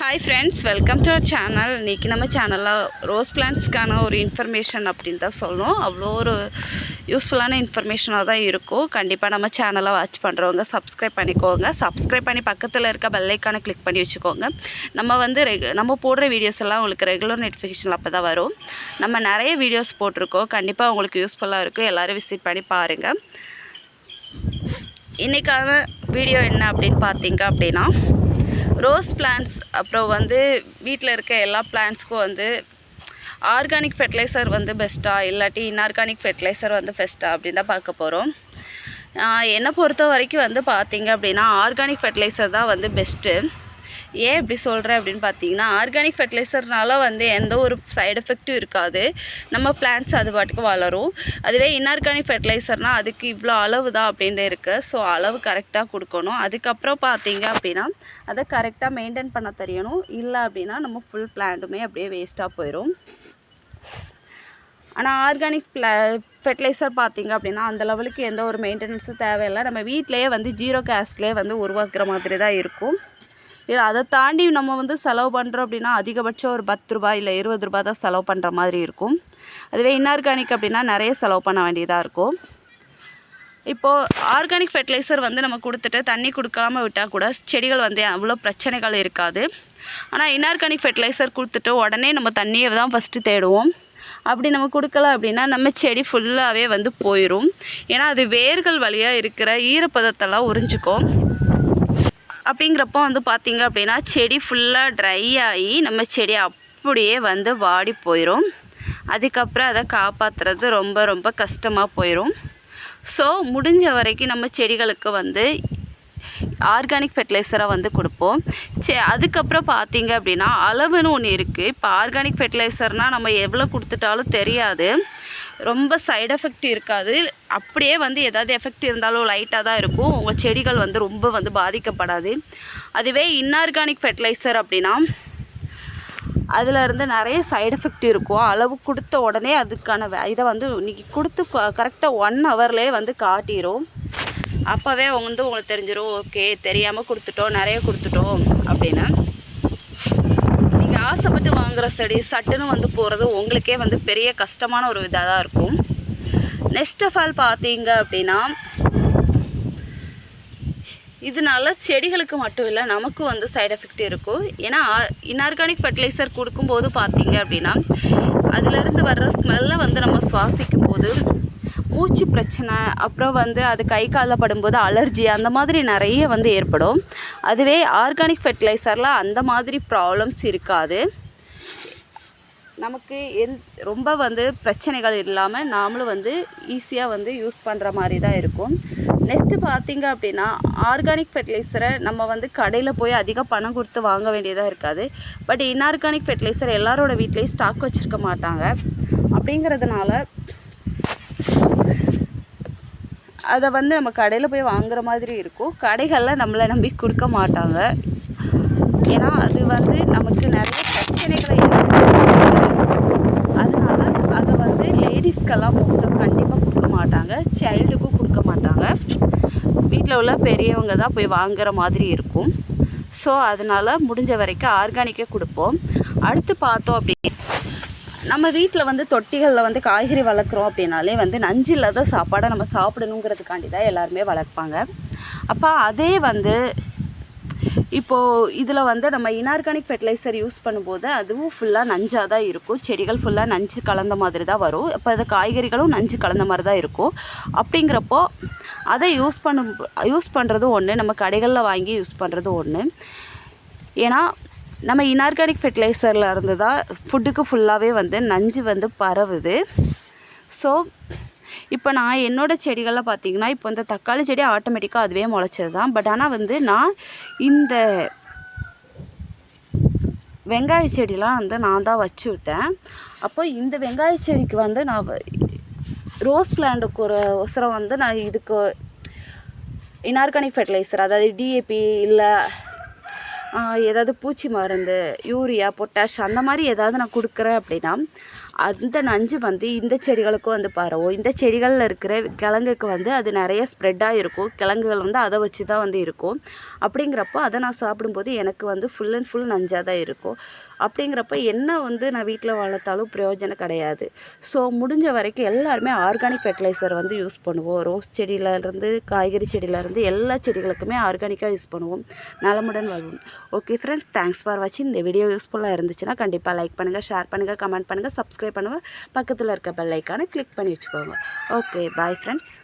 Hi friends welcome to our channel இன்றைக்கி நம்ம சேனலில் ரோஸ் பிளான்ஸ்க்கான ஒரு இன்ஃபர்மேஷன் அப்படின்னு தான் சொல்லணும் அவ்வளோ ஒரு யூஸ்ஃபுல்லான இன்ஃபர்மேஷனாக தான் இருக்கும். கண்டிப்பாக நம்ம சேனலை வாட்ச் பண்ணுறவங்க சப்ஸ்கிரைப் பண்ணிக்கோங்க. சப்ஸ்கிரைப் பண்ணி பக்கத்தில் இருக்க பெல்லைக்கான கிளிக் பண்ணி வச்சுக்கோங்க. நம்ம வந்து ரெகு நம்ம போடுற வீடியோஸ் எல்லாம் உங்களுக்கு ரெகுலர் நோட்டிஃபிகேஷன் அப்போ தான் வரும். நம்ம நிறைய வீடியோஸ் போட்டிருக்கோம். கண்டிப்பாக உங்களுக்கு யூஸ்ஃபுல்லாக இருக்கும் எல்லோரும் விசிட் பண்ணி பாருங்கள் இன்றைக்கான வீடியோ என்ன அப்படின்னு பார்த்தீங்க அப்படின்னா ரோஸ் பிளான்ட்ஸ் அப்புறம் வந்து வீட்டில் இருக்க எல்லா பிளான்ட்ஸ்க்கும் வந்து ஆர்கானிக் ஃபெர்டிலைசர் வந்து பெஸ்ட்டாக இல்லாட்டி இன்ஆர்கானிக் ஃபெர்டிலைசர் வந்து பெஸ்ட்டாக அப்படின்னு தான் பார்க்க போகிறோம் என்னை பொறுத்த வரைக்கும் வந்து பார்த்திங்க அப்படின்னா ஆர்கானிக் ஃபெர்டிலைசர் தான் வந்து பெஸ்ட்டு. ஏன் இப்படி சொல்கிறேன் அப்படின்னு பார்த்தீங்கன்னா ஆர்கானிக் ஃபெர்டிலைசர்னால வந்து எந்த ஒரு சைடு எஃபெக்ட்டும் இருக்காது. நம்ம பிளான்ட்ஸ் அது பாட்டுக்கு வளரும். அதுவே இன்ஆர்கானிக் ஃபெர்டிலைசர்னால் அதுக்கு இவ்வளோ அளவு தான் அப்படின்னு இருக்குது ஸோ அளவு கரெக்டாக கொடுக்கணும். அதுக்கப்புறம் பார்த்தீங்க அப்படின்னா அதை கரெக்டாக மெயின்டைன் பண்ண தெரியணும். இல்லை அப்படின்னா நம்ம ஃபுல் பிளான்ட்டுமே அப்படியே வேஸ்ட்டாக போயிடும் ஆனால் ஆர்கானிக் பிளா ஃபெர்டிலைசர் பார்த்திங்க அப்படின்னா அந்த லெவலுக்கு எந்த ஒரு மெயின்டெனன்ஸும் தேவையில்லை. நம்ம வீட்டிலேயே வந்து ஜீரோ கேஸ்லேயே வந்து உருவாக்குற மாதிரி தான் இருக்கும். அதை தாண்டி நம்ம வந்து செலவு பண்ணுறோம் அப்படின்னா அதிகபட்சம் ஒரு பத்து ரூபாய் இல்லை இருபது ரூபாய் தான் செலவு பண்ணுற மாதிரி இருக்கும். அதுவே இன்ஆர்கானிக் அப்படின்னா நிறைய செலவு பண்ண வேண்டியதாக இருக்கும். இப்போது ஆர்கானிக் ஃபெர்டிலைசர் வந்து நம்ம கொடுத்துட்டு தண்ணி கொடுக்காம விட்டால் கூட செடிகள் வந்து அவ்வளோ பிரச்சனைகள் இருக்காது. ஆனால் இன்ஆர்கானிக் ஃபெர்டிலைசர் கொடுத்துட்டு உடனே நம்ம தண்ணியை தான் ஃபஸ்ட்டு தேடுவோம். அப்படி நம்ம கொடுக்கல அப்படின்னா நம்ம செடி ஃபுல்லாகவே வந்து போயிடும் ஏன்னா அது வேர்கள் வழியாக இருக்கிற ஈரப்பதத்தெல்லாம் உறிஞ்சிக்கும். அப்படிங்கிறப்போ வந்து பார்த்திங்க அப்படின்னா செடி ஃபுல்லாக ட்ரை ஆகி நம்ம செடி அப்படியே வந்து வாடி போயிடும் அதுக்கப்புறம் அதை காப்பாற்றுறது ரொம்ப ரொம்ப கஷ்டமாக போயிடும் ஸோ முடிஞ்ச வரைக்கும் நம்ம செடிகளுக்கு வந்து ஆர்கானிக் ஃபெர்டிலைசராக வந்து கொடுப்போம். சே அதுக்கப்புறம் பார்த்தீங்க அப்படின்னா அளவுன்னு ஒன்று இருக்குது இப்போ ஆர்கானிக் ஃபெர்டிலைசர்னால் நம்ம எவ்வளோ கொடுத்துட்டாலும் தெரியாது. ரொம்ப சைடு எஃபெக்ட் இருக்காது. அப்படியே வந்து ஏதாவது எஃபெக்ட் இருந்தாலும் லைட்டாக தான் இருக்கும். உங்கள் செடிகள் வந்து ரொம்ப வந்து பாதிக்கப்படாது. அதுவே இன்ஆர்கானிக் ஃபெர்டிலைசர் அப்படின்னா அதில் இருந்து நிறைய சைடு எஃபெக்ட் இருக்கும். அளவு கொடுத்த உடனே அதுக்கான வே- இதை வந்து இன்றைக்கி கொடுத்து கரெக்டாக ஒன் ஹவர்லேயே வந்து காட்டிடும் அப்போவே வந்து உங்களுக்கு தெரிஞ்சிடும் ஓகே தெரியாமல் கொடுத்துட்டோம் நிறைய கொடுத்துட்டோம் அப்படின்னு. ஆசைப்பட்டு செடி சட்டுன்னு வந்து போகிறது உங்களுக்கே வந்து பெரிய கஷ்டமான ஒரு இதாக தான் இருக்கும். நெக்ஸ்ட் ஆஃப் ஆல் பார்த்தீங்க அப்படின்னா இதனால செடிகளுக்கு மட்டும் இல்லை நமக்கும் வந்து சைட் எஃபெக்ட் இருக்கும். ஏன்னா இன்ஆர்கானிக் ஃபர்டிலைசர் கொடுக்கும்போது பார்த்தீங்க அப்படின்னா அதிலிருந்து வர்ற ஸ்மெல்லை வந்து நம்ம சுவாசிக்கும் போது மூச்சு பிரச்சனை அப்புறம் வந்து அது கை காலில் படும்போது அலர்ஜி அந்த மாதிரி நிறைய வந்து ஏற்படும். அதுவே ஆர்கானிக் ஃபெர்டிலைசரில் அந்த மாதிரி ப்ராப்ளம்ஸ் இருக்காது. நமக்கு எந் ரொம்ப வந்து பிரச்சனைகள் இல்லாமல் நாமளும் வந்து ஈஸியாக வந்து யூஸ் பண்ணுற மாதிரி தான் இருக்கும். நெக்ஸ்ட்டு பார்த்திங்க அப்படின்னா ஆர்கானிக் ஃபெர்டிலைசரை நம்ம வந்து கடையில் போய் அதிக பணம் கொடுத்து வாங்க வேண்டியதாக இருக்காது. பட் இன்ஆர்கானிக் ஃபெர்டிலைசர் எல்லாரோட வீட்லேயும் ஸ்டாக் வச்சுருக்க மாட்டாங்க. அப்படிங்கிறதுனால அதை வந்து நம்ம கடையில் போய் வாங்குற மாதிரி இருக்கும். கடைகளில் நம்மளை நம்பி கொடுக்க மாட்டாங்க. ஏன்னா அது வந்து நமக்கு நிறைய பிரச்சனைகளை ஏற்படுத்தும். அதனால அதை வந்து லேடிஸ்க்கெல்லாம் மோஸ்ட் ஆஃப் கண்டிப்பாக கொடுக்க மாட்டாங்க. சைல்டுக்கும் கொடுக்க மாட்டாங்க. வீட்டில் உள்ள பெரியவங்க தான் போய் வாங்குகிற மாதிரி இருக்கும். ஸோ அதனால் முடிஞ்ச வரைக்கும் ஆர்கானிக்கே கொடுப்போம். அடுத்து பார்த்தோம் அப்படி நம்ம வீட்டில் வந்து தொட்டிகளில் வந்து காய்கறி வளர்க்குறோம் அப்படின்னாலே வந்து நஞ்சு இல்லாத சாப்பாடை நம்ம சாப்பிடணுங்கிறதுக்காண்டி தான் எல்லாருமே வளர்ப்பாங்க. அப்போ அதே வந்து இப்போது இதில் வந்து நம்ம இன்ஆர்கானிக் ஃபெர்டிலைசர் யூஸ் பண்ணும்போது அதுவும் ஃபுல்லாக நஞ்சாக தான் இருக்கும். செடிகள் ஃபுல்லாக நஞ்சு கலந்த மாதிரி தான் வரும். இப்போ அது காய்கறிகளும் நஞ்சு கலந்த மாதிரி தான் இருக்கும். அப்படிங்கிறப்போ அதை யூஸ் பண்ணும் யூஸ் பண்ணுறது ஒன்று நம்ம கடைகளில் வாங்கி யூஸ் பண்ணுறது ஒன்று ஏன்னா நம்ம இன்ஆர்கானிக் ஃபெர்டிலைசரில் இருந்து தான் ஃபுட்டுக்கு ஃபுல்லாகவே வந்து நஞ்சு வந்து பரவுது. ஸோ இப்போ நான் என்னோடய செடிகளில் பார்த்தீங்கன்னா இப்போ இந்த தக்காளி செடி ஆட்டோமேட்டிக்காக அதுவே முளைச்சது தான் பட் ஆனால் வந்து நான் இந்த வெங்காய செடிலாம் வந்து நான் தான் வச்சு விட்டேன். அப்போ இந்த வெங்காய செடிக்கு வந்து நான் ரோஸ் பிளான்ட்டுக்கு ஒரு ஒசரம் வந்து நான் இதுக்கு இன்ஆர்கானிக் ஃபெர்டிலைசர் அதாவது டிஏபி இல்லை ஏதாவது பூச்சி மருந்து யூரியா பொட்டாஷ் அந்த மாதிரி ஏதாவது நான் கொடுக்குறேன் அப்படின்னா அந்த நஞ்சு வந்து இந்த செடிகளுக்கும் வந்து பரவும். இந்த செடிகளில் இருக்கிற கிழங்குக்கு வந்து அது நிறைய ஸ்ப்ரெட்டாக இருக்கும். கிழங்குகள் வந்து அதை வச்சு தான் வந்து இருக்கும். அப்படிங்கிறப்போ அதை நான் சாப்பிடும்போது எனக்கு வந்து ஃபுல் அண்ட் ஃபுல் நஞ்சாக தான் இருக்கும். அப்படிங்கிறப்ப என்ன வந்து நான் வீட்டில் வளர்த்தாலும் பிரயோஜனம் கிடையாது. ஸோ முடிஞ்ச வரைக்கும் எல்லாருமே ஆர்கானிக் ஃபெர்டிலைசர் வந்து யூஸ் பண்ணுவோம். ரோஸ் செடியிலேருந்து காய்கறி செடியிலேருந்து எல்லா செடிகளுக்குமே ஆர்கானிக்காக யூஸ் பண்ணுவோம். நலமுடன் வாழ்வோம். ஓகே ஃப்ரெண்ட்ஸ் தேங்க்ஸ் ஃபார் வாட்சிங் இந்த வீடியோ யூஸ்ஃபுல்லாக இருந்துச்சுன்னா கண்டிப்பாக லைக் பண்ணுங்கள் ஷேர் பண்ணுங்கள் கமெண்ட் பண்ணுங்கள் சப்ஸ்கிரைப் பண்ணுங்கள் பக்கத்தில் இருக்க பெல் கிளிக் பண்ணி வச்சுக்கோங்க. Okay bye friends